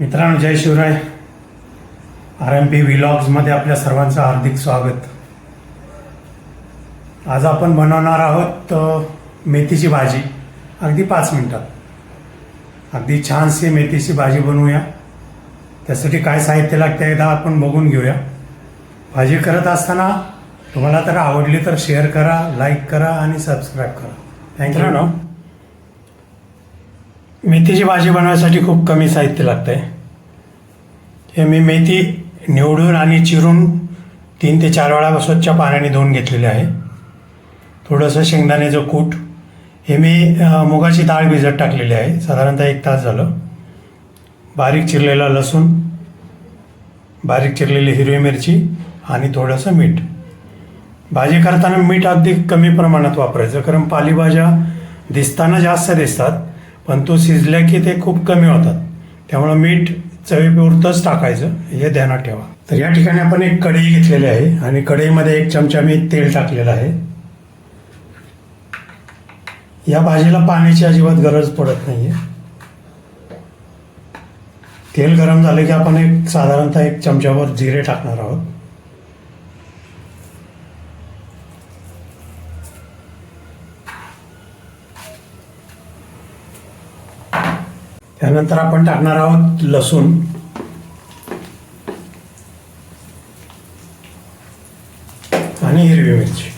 मित्रांनो Jai Shivrai. R M P व्हिलॉग्समध्ये आपल्या सर्वांचं हार्दिक स्वागत. आज आपण बनवणार आहोत मेथीची भाजी. अगदी पाच मिनटात. अगदी छानशी मेथीची भाजी बनवूया. त्यासाठी काय साहित्य लागते एकदा आपण बघून घेऊया. भाजी करत असताना तुम्हाला तर आवडली तर शेअर करा लाईक करा आणि सबस्क्राईब करा. थँक्यू मेथीची भाजी बनवायसाठी खूप कमी साहित्य लागतं आहे हे मी मेथी निवडून आणि चिरून तीन ते चार वेळा स्वच्छ पाण्याने धुवून घेतलेले आहे. थोडंसं शेंगदाण्याचं कूट. हे मी मुगाची डाळ भिजत टाकलेली आहे. साधारणतः एक तास झालं. बारीक चिरलेला लसूण बारीक चिरलेली हिरवी मिरची आणि थोडंसं मीठ. भाजी करताना मीठ अगदी कमी प्रमाणात वापरायचं कारण पालेभाज्या दिसताना जास्त दिसतात. पण तो शिजल्या की ते खूप कमी होतात. त्यामुळं मीठ चवीपुरतंच टाकायचं. हे ध्यानात ठेवा. तर या ठिकाणी आपण एक कढई घेतलेली आहे आणि कढईमध्ये एक चमचा मी तेल टाकलेलं आहे. या भाजीला पाण्याची अजिबात गरज पडत नाही आहे तेल गरम झालं की आपण एक साधारणतः एक चमच्यावर जिरे टाकणार आहोत. त्यानंतर आपण टाकणार आहोत लसूण. आणि हिरवी मिरची.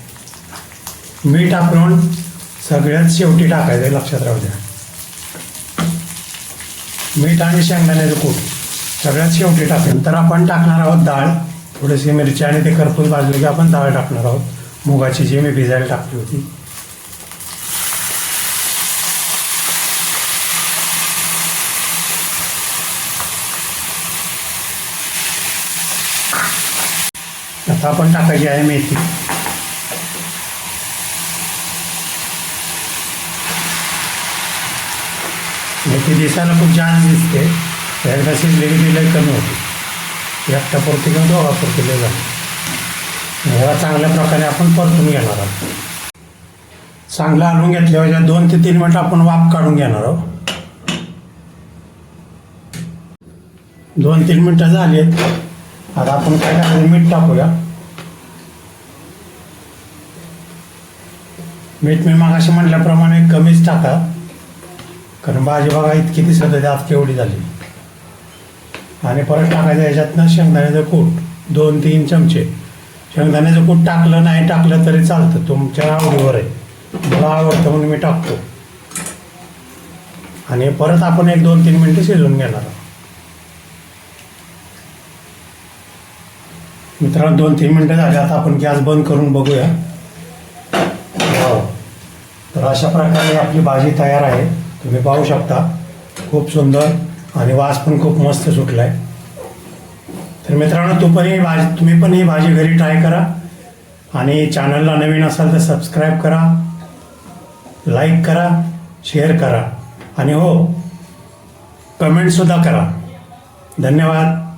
मीठ आपण सगळ्यात शेवटी टाकायचं आहे, लक्षात राहू द्या. मीठ आणि शेंगदाण्याचं कूट सगळ्यात शेवटी टाकेल तर आपण टाकणार आहोत डाळ थोडीशी मिरची आणि ते करपूस भाजली की आपण डाळ टाकणार आहोत. मुगाची जी मी भिजायला टाकली होती. आता आपण टाकायची आहे मेथी. मेथी दिसायला खूप छान दिसते. एकदा शिजले की तिला कमी होते. एकटा पुरती किंवा दोघा पुरती लय झाली. ह्याला चांगल्या प्रकारे आपण परतून घेणार आहोत. चांगलं आणून घेतल्यावर दोन ते तीन मिनटं आपण वाफ काढून घेणार आहोत. दोन तीन मिनटं झाली आहेत. आता आपण काय करायचं? मीठ टाकूया. मीठ मी मागाशी म्हटल्याप्रमाणे कमीच टाका. कारण भाजी बघा इतकी दिसत होती आज केवढी झाली. आणि परत टाकायचं याच्यातनं शेंगदाण्याचं कूट दोन तीन चमचे. शेंगदाण्याचं कूट टाकलं नाही टाकलं तरी चालतं तुमच्या आवडीवर आहे. मला आवडतं म्हणून मी टाकतो. आणि परत आपण एक दोन तीन मिनटं शिजवून घेणार मित्रांनो दोन तीन मिनटं झाली आता आपण गॅस बंद करून बघूया. हो तर अशा प्रकारे आपली भाजी तयार आहे. तुम्ही पाहू शकता. खूप सुंदर आणि वास पण खूप मस्त सुटला आहे तर मित्रांनो तू पण ही भाजी तुम्ही पण ही भाजी घरी ट्राय करा. आणि चॅनलला नवीन असाल तर सबस्क्राईब करा. लाईक करा शेअर करा. आणि हो कमेंटसुद्धा करा. धन्यवाद.